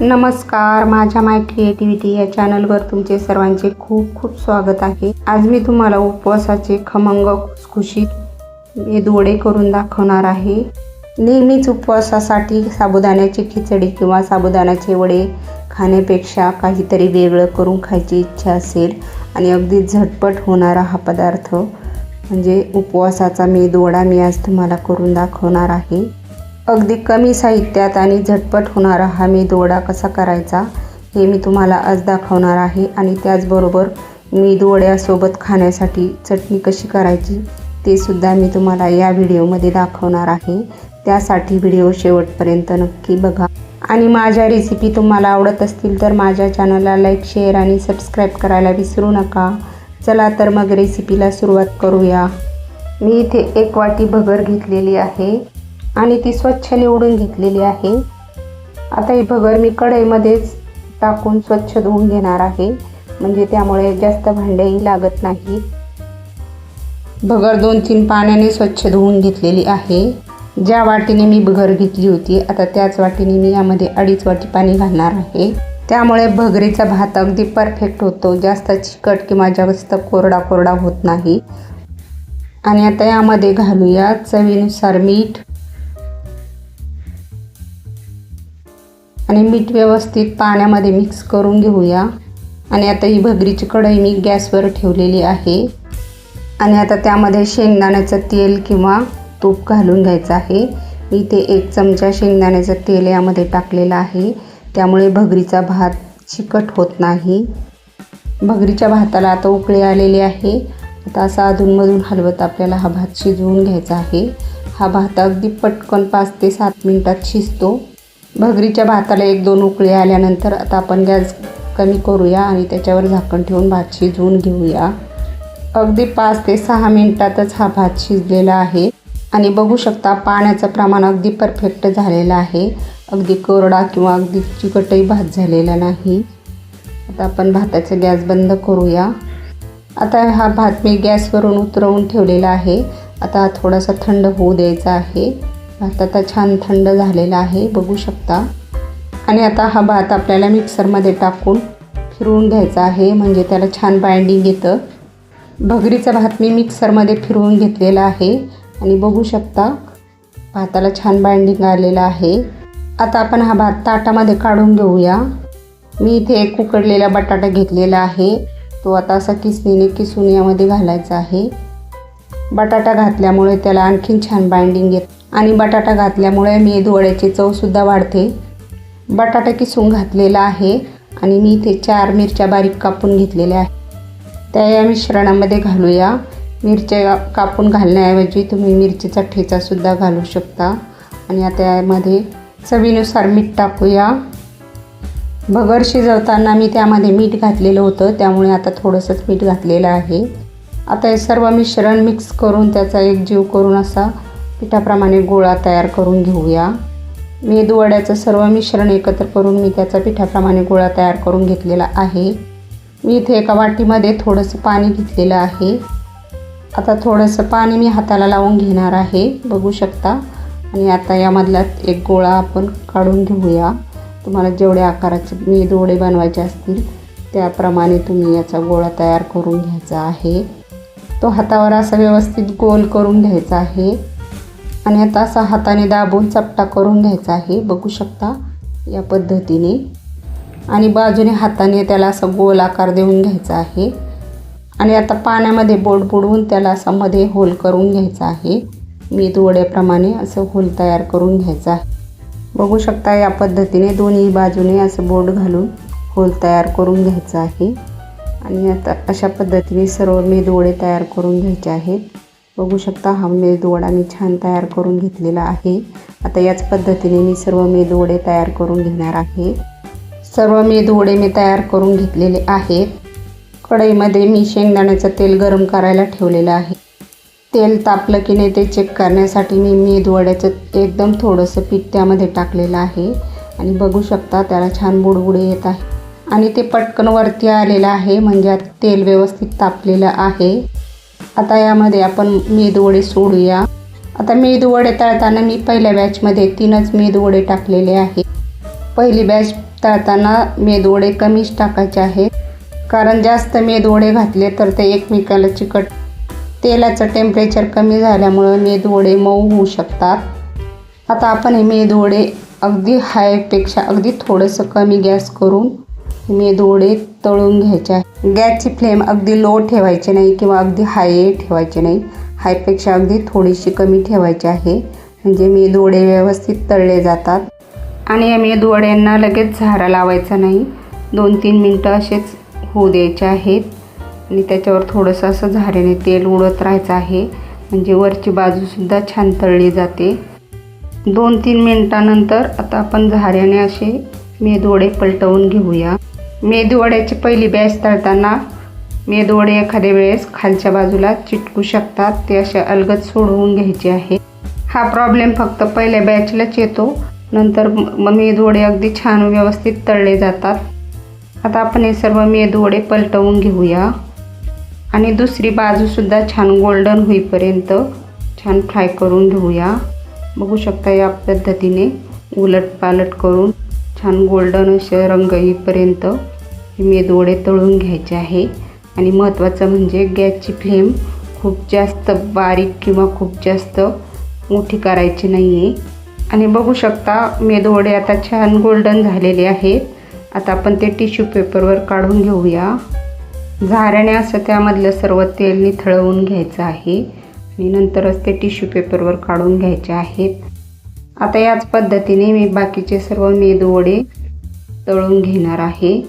नमस्कार माझ्या माय क्रिएटिव्हिटी या चॅनलवर तुमचे सर्वांचे खूप खूप स्वागत आहे. आज मी तुम्हाला उपवासाचे खमंग खुसखुशीत दोडे करून दाखवणार आहे. नेहमीच उपवासासाठी साबुदाण्याची खिचडी किंवा साबुदाण्याचे वडे खाण्यापेक्षा काहीतरी वेगळं करून खायची इच्छा असेल आणि अगदी झटपट होणारा हा पदार्थ म्हणजे उपवासाचा मी दोडा मी आज तुम्हाला करून दाखवणार आहे. अगदी कमी साहित्यात आणि झटपट होणारा हा मेदूवडा कसा करायचा हे मी तुम्हाला आज दाखवणार आहे आणि त्याचबरोबर मेदूवड्यासोबत खाण्यासाठी चटणी कशी करायची ते सुद्धा मी तुम्हाला या व्हिडिओमध्ये दाखवणार आहे. त्यासाठी व्हिडिओ शेवटपर्यंत नक्की बघा. आणि माझ्या रेसिपी तुम्हाला आवडत असतील तर माझ्या चॅनलला लाईक शेअर आणि सबस्क्राईब करायला विसरू नका. चला तर मग रेसिपीला सुरुवात करूया. मी इथे एक वाटी भगर घेतलेली आहे. आणि ती स्वच्छ निवडून घेतलेली आहे. आता ही भगर मी कढईमध्येच टाकून स्वच्छ धुवून घेणार आहे. म्हणजे त्यामुळे जास्त भांडेही लागत नाही. भगर दोन तीन पाण्याने स्वच्छ धुवून घेतलेली आहे. ज्या वाटीने मी भगर घेतली होती आता त्याच वाटीने मी यामध्ये अडीच वाटी पाणी घालणार आहे. त्यामुळे भगरीचा भात अगदी परफेक्ट होतो. जास्त चिकट किंवा जास्त कोरडा कोरडा होत नाही. आणि आता यामध्ये घालूया चवीनुसार मीठ आणि मीठ व्यवस्थित पाण्यामध्ये मिक्स करून घेऊया. आणि आता ही भगरीची कढई मी गॅसवर ठेवलेली आहे. आणि आता त्यामध्ये शेंगदाण्याचं तेल किंवा तूप घालून घ्यायचं आहे. मी इथे एक चमचा शेंगदाण्याचं तेल यामध्ये टाकलेलं आहे. त्यामुळे भगरीचा भात चिकट होत नाही. भगरीच्या भाताला आता उकळी आलेली आहे. आता असा अधूनमधून हलवत आपल्याला हा भात शिजवून घ्यायचा आहे. हा भात अगदी पटकन पाच ते सात मिनटात शिजतो. भगरीच्या भाताला एक दोन उकळी आल्यानंतर आता आपण गॅस कमी करूया आणि त्याच्यावर झाकण ठेवून भात शिजवून घेऊया. अगदी पाच ते सहा मिनटातच हा भात शिजलेला आहे. आणि बघू शकता पाण्याचं प्रमाण अगदी परफेक्ट झालेलं आहे. अगदी कोरडा किंवा अगदी चिकटही भात झालेला नाही. आता आपण भाताचा गॅस बंद करूया. आता हा भात मी गॅसवरून उतरवून ठेवलेला आहे. आता थोडासा थंड होऊ द्यायचा आहे. भात आता छान थंड झालेला आहे बघू शकता. आणि आता हा भात आपल्याला मिक्सरमध्ये टाकून फिरवून घ्यायचा आहे म्हणजे त्याला छान बाइंडिंग येतं. भगरीचा भात मी मिक्सरमध्ये फिरवून घेतलेला आहे आणि बघू शकता भाताला छान बाइंडिंग आलेलं आहे. आता आपण हा भात ताटामध्ये काढून घेऊया. मी इथे एक उकडलेला बटाटा घेतलेला आहे. तो आता असा किसणीने किसून यामध्ये घालायचा आहे. बटाटा घातल्यामुळे त्याला आणखीन छान बाइंडिंग येत. आणि बटाटा घातल्यामुळे मेदूवड्याची चवसुद्धा वाढते. बटाटा किसून घातलेला आहे आणि मी इथे चार मिरच्या बारीक कापून घेतलेल्या आहे त्या या मिश्रणामध्ये घालूया. मिरच्या कापून घालण्याऐवजी तुम्ही मिरचीचा ठेचासुद्धा घालू शकता. आणि आता यामध्ये चवीनुसार मीठ टाकूया. भगर शिजवताना मी त्यामध्ये मीठ घातलेलं होतं त्यामुळे आता थोडंसंच मीठ घातलेलं आहे. आता हे सर्व मिश्रण मिक्स करून त्याचा एक जीव करून असा पिठाप्रमाणे गोळा तयार करून घेऊया. मेदूवड्याचं सर्व मिश्रण एकत्र करून मी त्याचा पिठाप्रमाणे गोळा तयार करून घेतलेला आहे. मी इथे एका वाटीमध्ये थोडंसं पाणी घेतलेलं आहे. आता थोडंसं पाणी मी हाताला लावून घेणार आहे बघू शकता. आणि आता यामधला एक गोळा आपण काढून घेऊया. तुम्हाला जेवढ्या आकाराचे मेदू बनवायचे असतील त्याप्रमाणे तुम्ही याचा गोळा तयार करून घ्यायचा आहे. तो हातावर असा व्यवस्थित गोल करून घ्यायचा आहे. आणि आता असा हाताने दाबून चपटा करून घ्यायचा आहे. बघू शकता या पद्धतीने. आणि बाजूने हाताने त्याला असं गोल आकार देऊन घ्यायचा आहे. आणि आता पाण्यामध्ये बोट बुडवून त्याला असं मध्ये होल करून घ्यायचा आहे. मी दुवड्याप्रमाणे असं होल तयार करून घ्यायचा आहे. बघू शकता या पद्धतीने दोन्ही बाजूने असं बोट घालून होल तयार करून घ्यायचं आहे. आणि आता अशा पद्धतीने सर्व मेदूवडे तयार करून घ्यायचे आहेत. बघू शकता हा मेदूवडा मी छान तयार करून घेतलेला आहे. आता याच पद्धतीने मी सर्व मेदूवडे तयार करून घेणार आहे. सर्व मेदूवडे मी तयार करून घेतलेले आहेत. कढईमध्ये मी शेंगदाण्याचं तेल गरम करायला ठेवलेलं आहे. तेल तापलं की नाही ते चेक करण्यासाठी मी मेदूवड्याचं एकदम थोडंसं पीठ त्यामध्ये टाकलेलं आहे. आणि बघू शकता त्याला छान बुडबुडे येत आहे. आणि ते पटकन वरती आलेलं आहे म्हणजे तेल व्यवस्थित तापलेलं आहे. आता यामध्ये आपण मेदूवडे सोडूया. आता मेदूवडे तळताना मी पहिल्या बॅचमध्ये तीनच मेदूवडे टाकलेले आहे पहिली बॅच तळताना मेदवडे कमीच टाकायचे आहेत. कारण जास्त मेदवडे घातले तर ते एकमेकाला चिकट तेलाचं टेम्परेचर कमी झाल्यामुळं मेदवडे मऊ होऊ शकतात. आता आपण हे मेदवडे अगदी हायपेक्षा अगदी थोडंसं कमी गॅस करून हे मेदवडे तळून घ्यायचे आहे. गॅसची फ्लेम अगदी लो ठेवायची नाही किंवा अगदी हाय ठेवायची नाही. हायपेक्षा अगदी थोडीशी कमी ठेवायची आहे. म्हणजे मेदवडे व्यवस्थित तळले जातात. आणि या मेदवड्यांना लगेच झारा लावायचा नाही. दोन तीन मिनटं असेच होऊ द्यायचे आहेत. आणि त्याच्यावर थोडंसं असं झाऱ्याने तेल उडत राहायचं आहे. म्हणजे वरची बाजूसुद्धा छान तळली जाते. दोन तीन मिनटानंतर आता आपण झाऱ्याने असे मेदवडे पलटवून घेऊया. मेदूवड्याची पहिली बॅच तळताना मेदूवडे एखाद्या वेळेस खालच्या बाजूला चिटकू शकतात. ते असे अलगद सोडवून घ्यायचे आहे. हा प्रॉब्लेम फक्त पहिल्या बॅचलाच येतो. नंतर मेदूवडे अगदी छान व्यवस्थित तळले जातात. आता आपण हे सर्व मेदूवडे पलटवून घेऊया. आणि दुसरी बाजूसुद्धा छान गोल्डन होईपर्यंत छान फ्राय करून घेऊया. बघू शकता या पद्धतीने उलट पालट करून. छान गोल्डन असे रंग येईपर्यंत मेदवडे तळून घ्यायचे आहे. आणि महत्त्वाचं म्हणजे गॅसची फ्लेम खूप जास्त बारीक किंवा खूप जास्त मोठी करायची नाही आहे आणि बघू शकता मेदवडे आता छान गोल्डन झालेले आहेत. आता आपण ते टिश्यू पेपरवर काढून घेऊया. झाऱ्याने असं त्यामधलं सर्व तेल निथळवून घ्यायचं आहे. आणि नंतरच ते टिश्यू पेपरवर काढून घ्यायचे आहेत. आता याच पद्धतीने मी बाकीचे सर्व मेदवडे तळून घेणार आहे.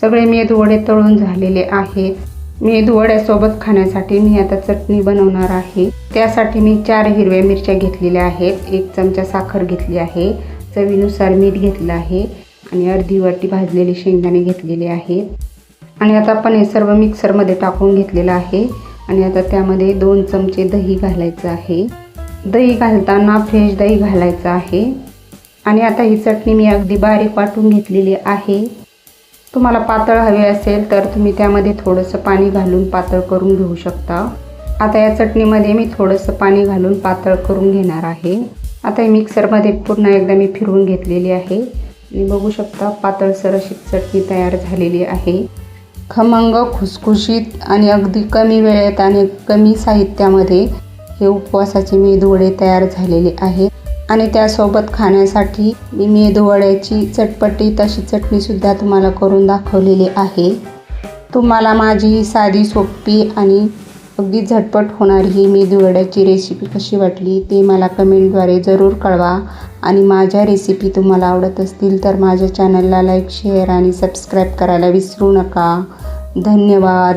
सगळे मेदवडे तळून झालेले आहेत. मेदवड्यासोबत खाण्यासाठी मी आता चटणी बनवणार आहे. त्यासाठी मी चार हिरव्या मिरच्या घेतलेल्या आहेत. एक चमचा साखर घेतली आहे. चवीनुसार मीठ घेतलं आहे. आणि अर्धी वाटी भाजलेले शेंगदाणे घेतलेले आहेत. आणि आता आपण हे सर्व मिक्सरमध्ये टाकून घेतलेलं आहे. आणि आता त्यामध्ये दोन चमचे दही घालायचं आहे. दही घालताना फ्रेश दही घालायचं आहे. आणि आता ही चटणी मी अगदी बारीक वाटून घेतलेली आहे. तुम्हाला पातळ हवे असेल तर तुम्ही त्यामध्ये थोडंसं पाणी घालून पातळ करून घेऊ शकता. आता या चटणीमध्ये मी थोडंसं पाणी घालून पातळ करून घेणार आहे. आता हे मिक्सरमध्ये पुन्हा एकदा मी फिरवून घेतलेली आहे. आणि बघू शकता पातळसर अशी चटणी तयार झालेली आहे. खमंग खुसखुशीत आणि अगदी कमी वेळेत आणि कमी साहित्यामध्ये हे उपवासाचे मेदूवडे तयार झालेले आहे. आणि त्यासोबत खाण्यासाठी मी मेदूवड्याची चटपटी तशी चटणीसुद्धा तुम्हाला करून दाखवलेली आहे. तुम्हाला माझी ही साधी सोपी आणि अगदी झटपट होणारी ही मेदूवड्याची रेसिपी कशी वाटली ते मला कमेंटद्वारे जरूर कळवा. आणि माझ्या रेसिपी तुम्हाला आवडत असतील तर माझ्या चॅनलला लाईक शेअर आणि सबस्क्राईब करायला विसरू नका. धन्यवाद.